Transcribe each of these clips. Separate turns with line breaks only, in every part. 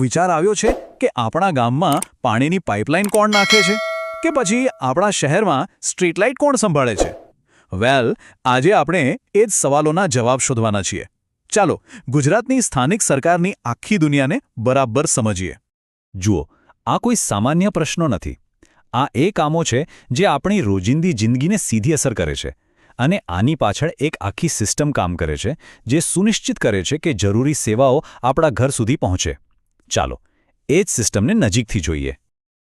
વિચાર આવ્યો છે કે આપણા ગામમાં પાણીની પાઇપલાઇન કોણ નાખે છે કે પછી આપણા શહેરમાં સ્ટ્રીટ લાઇટ કોણ સંભાળે છે? વેલ, આજે આપણે એ જ સવાલોના જવાબ શોધવાના છીએ. ચાલો, ગુજરાતની સ્થાનિક સરકારની આખી દુનિયાને બરાબર સમજીએ.
જુઓ, આ કોઈ સામાન્ય પ્રશ્નો નથી. આ એ કામો છે જે આપણી રોજિંદી જિંદગીને સીધી અસર કરે છે. અને આની પાછળ એક આખી સિસ્ટમ કામ કરે છે, જે સુનિશ્ચિત કરે છે કે જરૂરી સેવાઓ આપણા ઘર સુધી પહોંચે. ચાલો, એ જ સિસ્ટમને નજીકથી જોઈએ.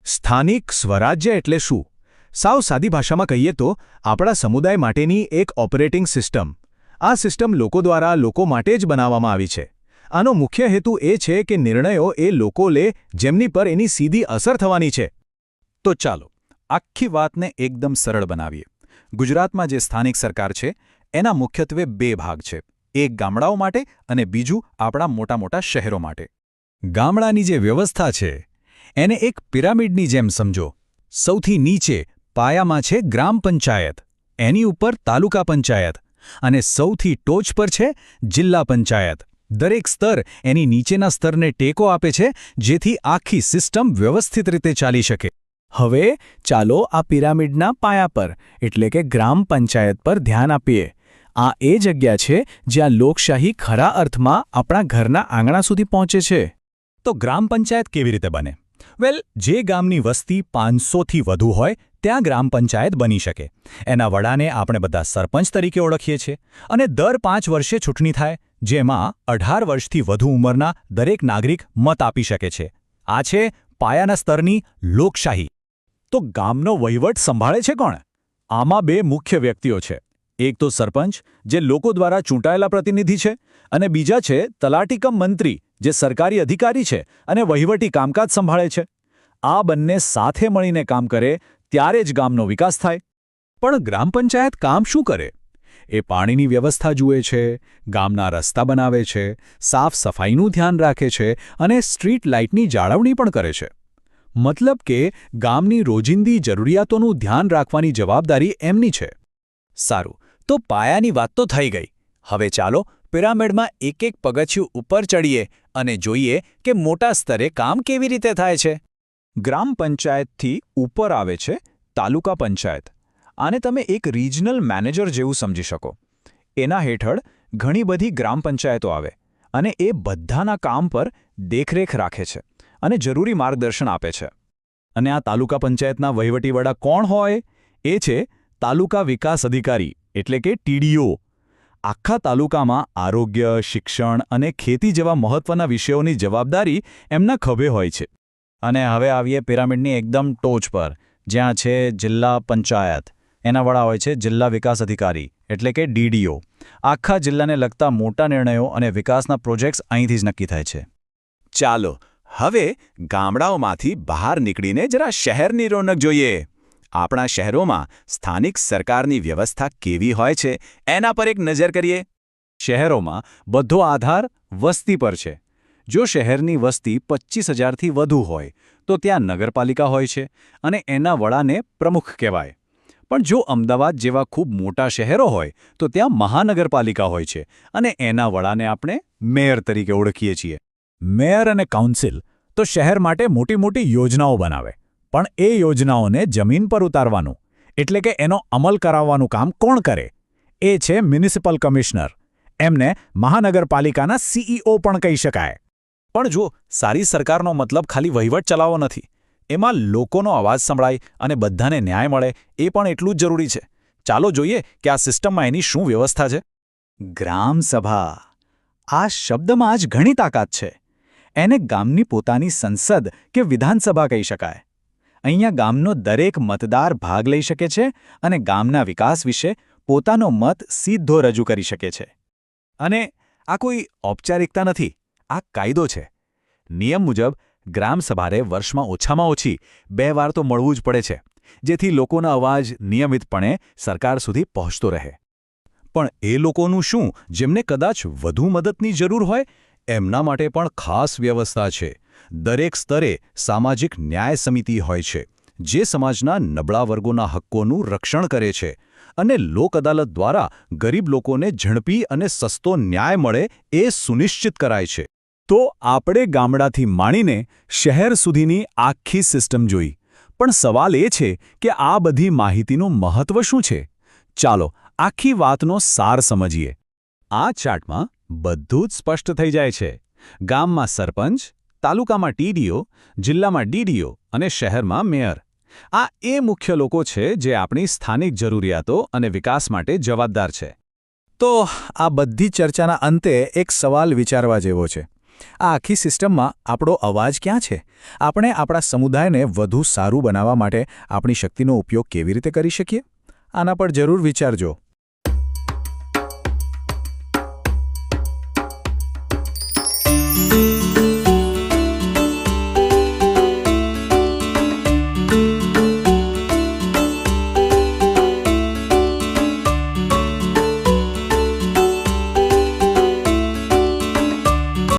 સ્થાનિક સ્વરાજ્ય એટલે શું? સાવ સાદી ભાષામાં કહીએ તો, આપણા સમુદાય માટેની એક ઓપરેટિંગ સિસ્ટમ. આ સિસ્ટમ લોકો દ્વારા લોકો માટે જ બનાવવામાં આવી છે. આનો મુખ્ય હેતુ એ છે કે નિર્ણયો એ લોકો લે જેમની પર એની સીધી અસર થવાની છે.
તો ચાલો, આખી વાતને એકદમ સરળ બનાવીએ. ગુજરાતમાં જે સ્થાનિક સરકાર છે, એના મુખ્યત્વે બે ભાગ છે. એક ગામડાઓ માટે અને બીજું આપણા મોટા મોટા શહેરો માટે. ગામડાની જે વ્યવસ્થા છે, એને એક પિરામિડની જેમ સમજો. સૌથી નીચે પાયામાં છે ગ્રામ પંચાયત, એની ઉપર તાલુકા પંચાયત અને સૌથી ટોચ પર છે જિલ્લા પંચાયત. દરેક સ્તર એની નીચેના સ્તરને ટેકો આપે છે, જેથી આખી સિસ્ટમ વ્યવસ્થિત રીતે ચાલી શકે.
હવે ચાલો આ પિરામિડના પાયા પર, એટલે કે ગ્રામ પંચાયત પર ધ્યાન આપીએ. આ એ જગ્યા છે જ્યાં લોકશાહી ખરા અર્થમાં આપણા ઘરના આંગણા સુધી પહોંચે છે.
તો ગ્રામ પંચાયત કેવી રીતે બને? વેલ, જે ગામની વસ્તી પાંચસોથી વધુ હોય, ત્યાં ગ્રામ પંચાયત બની શકે. એના વડાને આપણે બધા સરપંચ તરીકે ઓળખીએ છીએ. અને દર પાંચ વર્ષે ચૂંટણી થાય, જેમાં અઢાર વર્ષથી વધુ ઉંમરના દરેક નાગરિક મત આપી શકે છે. આ છે પાયાના સ્તરની લોકશાહી. તો ગામનો વહીવટ સંભાળે છે કોણ? આમાં બે મુખ્ય વ્યક્તિઓ છે. એક તો સરપંચ, જે લોકો દ્વારા ચૂંટાયેલા પ્રતિનિધિ છે, અને બીજા છે તલાટીકમ મંત્રી, જે સરકારી અધિકારી છે અને વહીવટી કામકાજ સંભાળે છે. આ બંને સાથે મળીને કામ કરે, ત્યારે જ ગામનો વિકાસ થાય. પણ ગ્રામ પંચાયત કામ શું કરે? એ પાણીની વ્યવસ્થા જુએ છે, ગામના રસ્તા બનાવે છે, સાફ સફાઈનું ધ્યાન રાખે છે અને સ્ટ્રીટ લાઇટની જાળવણી પણ કરે છે. મતલબ કે ગામની રોજિંદી જરૂરિયાતોનું ધ્યાન રાખવાની જવાબદારી એમની છે. સારું, તો પાયાની વાત તો થઈ ગઈ. હવે ચાલો પિરામિડમાં એક એક પગથિયું ઉપર ચડીએ અને જોઈએ કે મોટા સ્તરે કામ કેવી રીતે થાય છે. ગ્રામ પંચાયતથી ઉપર આવે છે, તાલુકા પંચાયત. આને તમે એક રિજનલ મેનેજર જેવું સમજી શકો. એના હેઠળ ઘણી બધી ગ્રામ પંચાયતો આવે અને એ બધાના કામ પર દેખરેખ રાખે છે. અને જરૂરી માર્ગદર્શન આપે છે. અને આ તાલુકા પંચાયતના વહીવટીવડા કોણ હોય? એ છે તાલુકા વિકાસ અધિકારી, એટલે કે ટીડીઓ આખા તાલુકામાં આરોગ્ય, શિક્ષણ અને ખેતી જેવા મહત્વના વિષયોની જવાબદારી એમના ખભે હોય છે. અને હવે આવીએ પિરામિડની એકદમ ટોચ પર, જ્યાં છે જિલ્લા પંચાયત. એના વડા હોય છે જિલ્લા વિકાસ અધિકારી, એટલે કે ડીડીઓ આખા જિલ્લાને લગતા મોટા નિર્ણયો અને વિકાસના પ્રોજેક્ટ્સ અહીંથી જ નક્કી થાય છે. ચાલો હવે ગામડાઓમાંથી બહાર નીકળીને જરા શહેરની રોનક જોઈએ. આપણા શહેરોમાં સ્થાનિક સરકારની વ્યવસ્થા કેવી હોય છે, એના પર એક નજર કરીએ. શહેરોમાં બધો આધાર વસ્તી પર છે. જો શહેરની વસ્તી પચીસ હજારથી વધુ હોય, તો ત્યાં નગરપાલિકા હોય છે અને એના વડાને પ્રમુખ કહેવાય. પણ જો અમદાવાદ જેવા ખૂબ મોટા શહેરો હોય, તો ત્યાં મહાનગરપાલિકા હોય છે અને એના વડાને આપણે મેયર તરીકે ઓળખીએ છીએ. મેયર અને કાઉન્સિલ તો શહેર માટે મોટી મોટી યોજનાઓ બનાવે. પણ એ યોજનાઓને જમીન પર ઉતારવાનું, એટલે કે એનો અમલ કરાવવાનું કામ કોણ કરે? એ છે મ્યુનિસિપલ કમિશનર. એમને મહાનગરપાલિકાના સીઈઓ પણ કહી શકાય. પણ જો સારી સરકારનો મતલબ ખાલી વહીવટ ચલાવવો નથી. એમાં લોકોનો અવાજ સંભળાય અને બધાને ન્યાય મળે એ પણ એટલું જ જરૂરી છે. ચાલો જોઈએ કે આ સિસ્ટમમાં એની શું વ્યવસ્થા છે. ગ્રામસભા. આ શબ્દમાં જ ઘણી તાકાત છે. એને ગામની પોતાની સંસદ કે વિધાનસભા કહી શકાય. અહીંયા ગામનો દરેક મતદાર ભાગ લઈ શકે છે અને ગામના વિકાસ વિશે પોતાનો મત સીધો રજૂ કરી શકે છે. અને આ કોઈ ઔપચારિકતા નથી, આ કાયદો છે. નિયમ મુજબ ગ્રામસભારે વર્ષમાં ઓછામાં ઓછી બે વાર તો મળવું જ પડે છે, જેથી લોકોનો અવાજ નિયમિતપણે સરકાર સુધી પહોંચતો રહે. પણ એ લોકોનું શું, જેમને કદાચ વધુ મદદની જરૂર હોય? એમના માટે પણ ખાસ વ્યવસ્થા છે. દરેક સ્તરે સામાજિક ન્યાય સમિતિ હોય છે, જે સમાજના નબળા વર્ગોના હક્કોનું રક્ષણ કરે છે અને લોક અદાલત દ્વારા ગરીબ લોકોને ઝડપી અને સસ્તો ન્યાય મળે એ સુનિશ્ચિત કરાય છે. તો આપણે ગામડાથી માણીને શહેર સુધીની આખી સિસ્ટમ જોઈ. પણ સવાલ એ છે કે આ બધી માહિતીનું મહત્વ શું છે? ચાલો આખી વાતનો સાર સમજીએ. આ ચાર્ટમાં બધું જ સ્પષ્ટ થઈ જાય છે. ગામમાં સરપંચ, તાલુકામાં ટીડીઓ, જિલ્લામાં ડીડીઓ અને શહેરમાં મેયર. આ એ મુખ્ય લોકો છે જે આપણી સ્થાનિક જરૂરિયાતો અને વિકાસ માટે જવાબદાર છે.
તો આ બધી ચર્ચાના અંતે એક સવાલ વિચારવા જેવો છે. આ આખી સિસ્ટમમાં આપણો અવાજ ક્યાં છે? આપણે આપણા સમુદાયને વધુ સારું બનાવવા માટે આપણી શક્તિનો ઉપયોગ કેવી રીતે કરી શકીએ? આના પર જરૂર વિચારજો.